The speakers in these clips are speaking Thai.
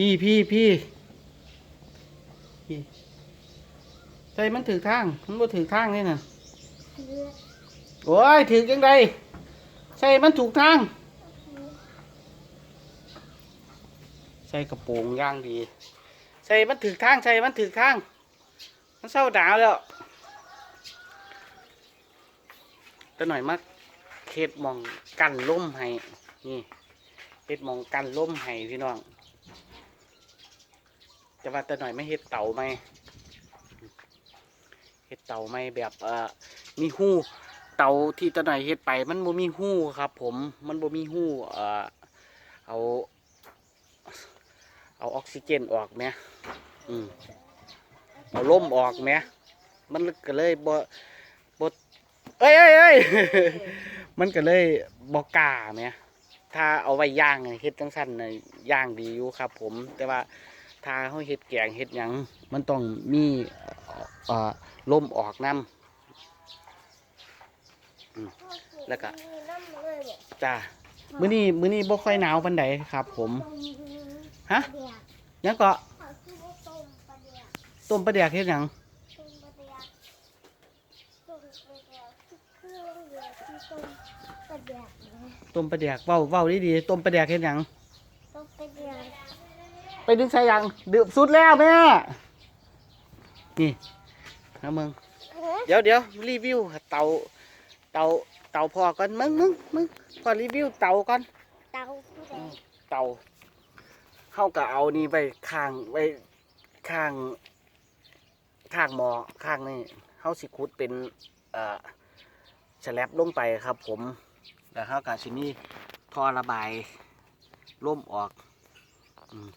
พี่พี่พี่ใส่มันถือทาง มันบ่ถือทางนี่น่ะโอ้ยถือยังไงใส่มันถูกทาง ใส่กระโปรงย่างดี ใส่มันถือทาง ใส่มันถือทาง มันเศร้าดาวแล้วตัหน่อยมาเฮ็ดมองกันล่มให้ นี่เฮ็ดมองกันล่มให้พี่น้อง แต่ว่าแตัวหน่อยไม่เฮ็ดเต่าไหมเฮ็ดเต่าไหมแบบเอ่อมีหู้เต่าที่ตัวหน่อยเฮ็ดไป มันบ่มีหู้ครับ ผมมันบ่มีหู้เอ่อเอา เอาออกซิเจนออกไหมอืมเอาลมออกไหมมันก็เลยบ่บ่เอ้ยเอ้ยเอ้ยมันก็เลยบ่กล้าไหมถ้าเอาไว้ย่างเฮ็ดจังซั่นน่ะย่างดีอยู่ครับ ผม แต่ว่า ถ้าเฮาเฮ็ดแกงเฮ็ดหยังมันต้องมีเอ่อลมออกน้ำแล้วก็จ้ามื้อนี้มื้อนี้บ่ค่อยหนาวปานใดครับ ผมฮะยังก็ต้มปลาแดกเฮ็ดหยังต้มปลาแดกเว้าเว้าดีๆต้มปลาแดกเฮ็ดหยัง ไปดึงใส่หยังดื่มสุดแล้วแม่ นี่นะมึง เดี๋ยวเดี๋ยวรีวิวเตาเตาเตาพอก่อนมึงมึงมึงพอรีวิวเตาก่อนเตาผู้ใดเตาเข้ากับเอานี่ไปข้างไว้ข้างข้างหมอข้างนี่เขาสิคุดเป็นเอ่อฉลับลงไปครับ ผมแล้วเขากับชินี่ทอระบายล่มออก อืม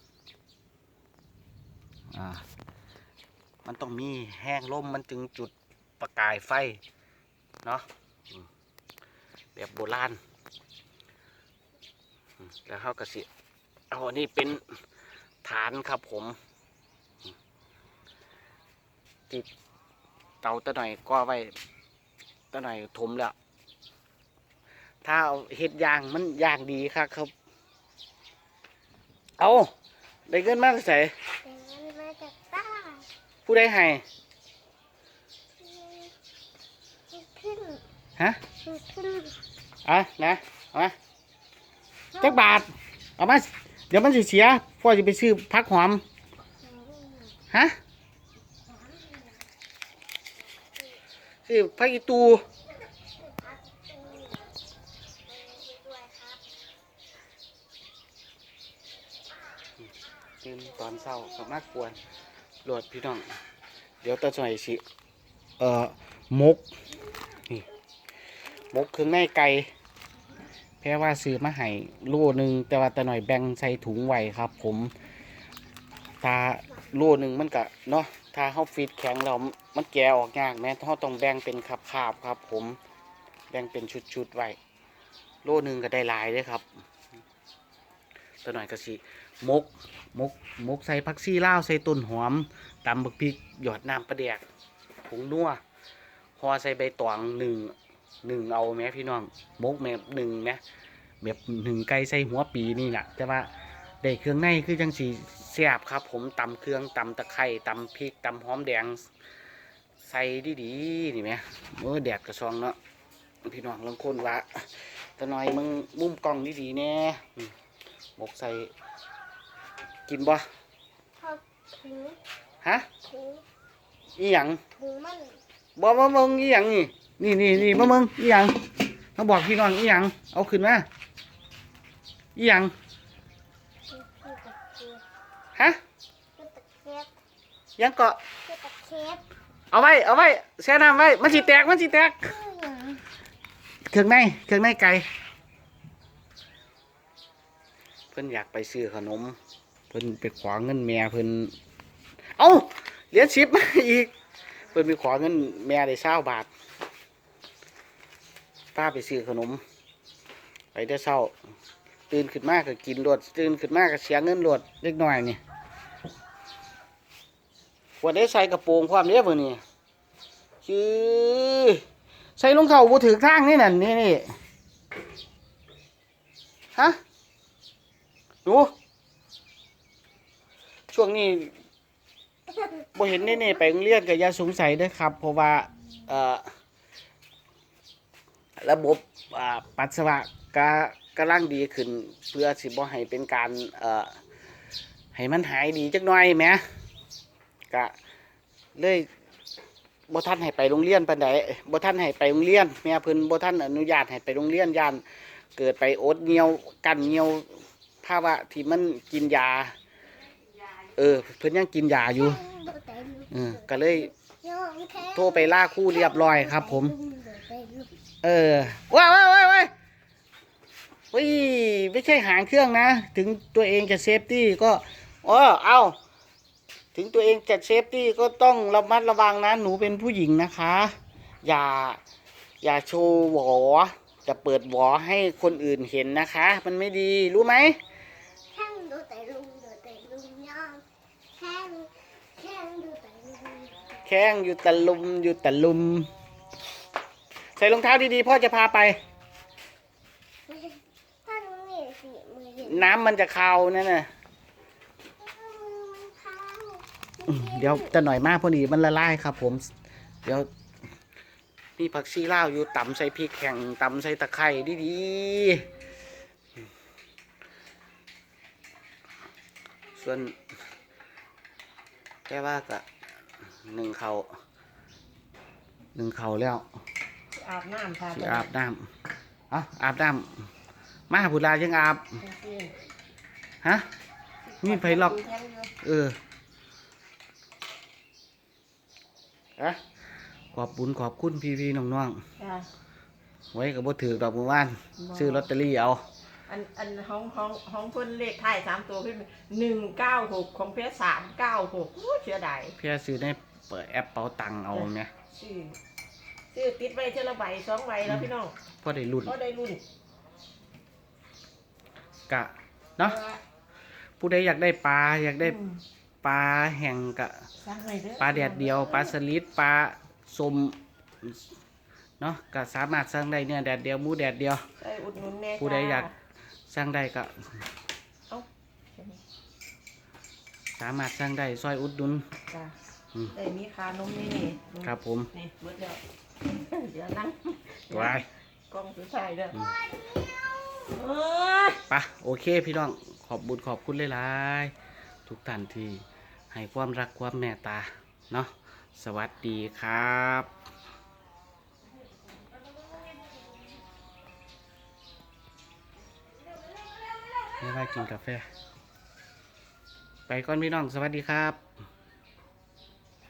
อ่ามันต้องมีแห้งล่มมันจึงจุดประกายไฟ เนาะแบบโบราณแล้วเขาก็สิเอาอันนี้เป็นฐานครับผมที่เตาตะหน่อยก็ไว้ตะหน่อยถมแล้ว ถ้าเอาเห็ดยางมันยางดีครับครับ เอาได้เงินมากใส่ แต่มันมาจากตา ผู้ได้ให้ฮะอะนะเอามาจักบาทเอามาเดี๋ยวมันสิเสียพ่อจะไปซื้อพักหอมฮะซื้อพักอีตูตื่นตอนเศร้าก็มากกวน โหลดพี่น้อง เดี๋ยวตาจ่อยสิเอ่อมกนี่มกเครื่องในไก่แพ้ว่าซื้อมาให้โลหนึ่งแต่ว่าตาหน่อยแบ่งใส่ถุงไว้ครับ ผมถ้าโลหนึ่งมันก็เนาะถ้าเขาฟีดแข็งเรามันแกะออกยากแม้เขาต้องแบ่งเป็นคาบครับ ผมแบ่งเป็นชุดๆไว้โลหนึ่งก็ได้หลายเลยครับตาหน่อยก็สิมก มกมกใส่ผักชีลาวใส่ต้นหอมตำบักพริกหยอดน้ำปลาแดกผงนัวห่อใส่ใบตองหนึ่งหนึ่งเอาแม่พี่น้องมกแบบหนึ่งแม่แบบหนึ่งไก่ใส่หัวปีนี่แหละแต่ว่าได้เครื่องในคือจังสีแซ่บครับ ผมตำเครื่องตำตะไคร้ตำพริกตำหอมแดงใส่ดีๆนี่แม่เมื่อแดดกระซองเนาะพี่น้องลองคนว่าตะหน่อยมึงมุมกล้องดีๆแน่อืมมกใส่ กินบ่พอถึงฮะถึงอีหยังถึงมันบ่บ่มึงอีหยังนี่นี่นี่นี่บ่มึงอีหยังมาบอกพี่น้องอีหยังเอาขึ้นมาอีหยังคือคือตะเกียบฮะคือตะเกียบหยังเกาะคือตะเกียบเอาไว้เอาไว้แช่น้ำไว้มันสิแตกมันสิแตกคืออย่างเครื่องในเครื่องในไก่เพิ่นอยากไปซื้อขนม เพิ่นไปขวางเงินแม่เพิ่นเอ้าเหรียญสิบมาอีก เพิ่นไปขวางเงินแม่ได้เศร้าบาทป้าไปซื้อขนม ไปได้เศร้า ตื่นขึ้นมากก็กินรวดตื่นขึ้นมากก็เสียเงินรวดเล็กน้อยนี่วันได้ใส่กระโปรงความเนี้ยเพิ่นนี่คือใส่รองเท้าบ่ถือทางนี่นั่นนี่นี่ฮะหนู ช่วงนี้บ่เห็นเน่ๆไปโรงเรียนก็อย่าสงสัยเด้อครับ เพราะว่าเอ่อระบบอ่าปัสสาวะก็กำลังดีขึ้น เพื่อสิบ่ให้เป็นการเอ่อให้มันหายดีจักหน่อยแหมก็เลยบ่ทันให้ไปโรงเรียนปานใดบ่ทันให้ไปโรงเรียนแม่เพิ่นบ่ทันอนุญาตให้ไปโรงเรียนย่านเกิดไปอดเหี่ยวกันเหี่ยวภาวะที่มันกินยา เออ เพิ่นยังกินยาอยู่เออก็เลย โทรไปล่าครู่เรียบร้อยครับ ผม เออว้ายว้ายว้ายว้ายเฮ้ยไม่ใช่หางเครื่องนะ ถึงตัวเองจะเซฟตี้ก็อ๋อเอาถึงตัวเองจะเซฟตี้ก็ต้องระมัดระวังนะหนูเป็นผู้หญิงนะคะ อย่าอย่าโชว์หวอจะเปิดหวอให้คนอื่นเห็นนะคะ มันไม่ดีรู้ไหม แข้งดูแต่ลุงดูแต่ลุงย่องแข้งแข้งดูแต่ลุง แข้งอยู่แต่ลุมอยู่แต่ลุม ใส่รองเท้าดีๆ พ่อจะพาไป ถ้าลุงนี่สิมือเห็นน้ำมันจะคาวนั่นน่ะ มือมันเท้าอืมเดี๋ยวจะหน่อยมากพอดีมันละลายครับ ผม เดี๋ยวมีผักชีลาวอยู่ตำใส่พริกแข็งตำใส่ตะไคร้ดีๆส่วนแค่ว่าก็ หนึ่งเขาหนึ่งเขาแล้วอาบน้ำค่ะสิอาบน้ำเอาอาบน้ำมาพุลายังอาบฮะมีไผล็อก เอออะขอบบุญขอบคุณพี่พี่ๆน้องค่ะๆไว้กับบ่ถือดอกมือว่าน ซื้อลอตเตอรี่เอา อันอันห้องห้องห้องเพิ่นเลขท้ายสามตัวขึ้นหนึ่งเก้าหกของเพชรสามเก้าหกเสียดายเพื่อซื้อใน เปิดแอปเป๋าตังค์เอาเนี่ยชื่อชื่อติดไว้เท่าละใบสองใบแล้วพี่น้องพอได้รุ่นก็ได้รุ่นกะเนาะผู้ใดอยากได้ปลาอยากได้อืมปลาแห้งกะสร้างให้เอปลาแดดเดียวปลาสลิดปลาสมเนาะก็สามารถสั่งได้เนี่ยแดดเดียวหมูแดดเดียวใส่อุดหนุนแน่ผู้ใดอยากสั่งได้ก็เอ้าสามารถสั่งได้ซอยอุดหนุ นจ้ะอืมได้มีคานมนี่นี่ครับผม นี่เบิดแล้วเดี๋ยวนั่งไว้กล้องสุดท้ายเด้ออืมเอ้ยปะโอเคพี่น้องขอบบุญขอบคุณหลายๆทุกท่านที่ให้ความรักความเมตตาเนาะสวัสดีครับไม่ว่ากินกาแฟ ไปก่อนพี่น้อง สวัสดีครับ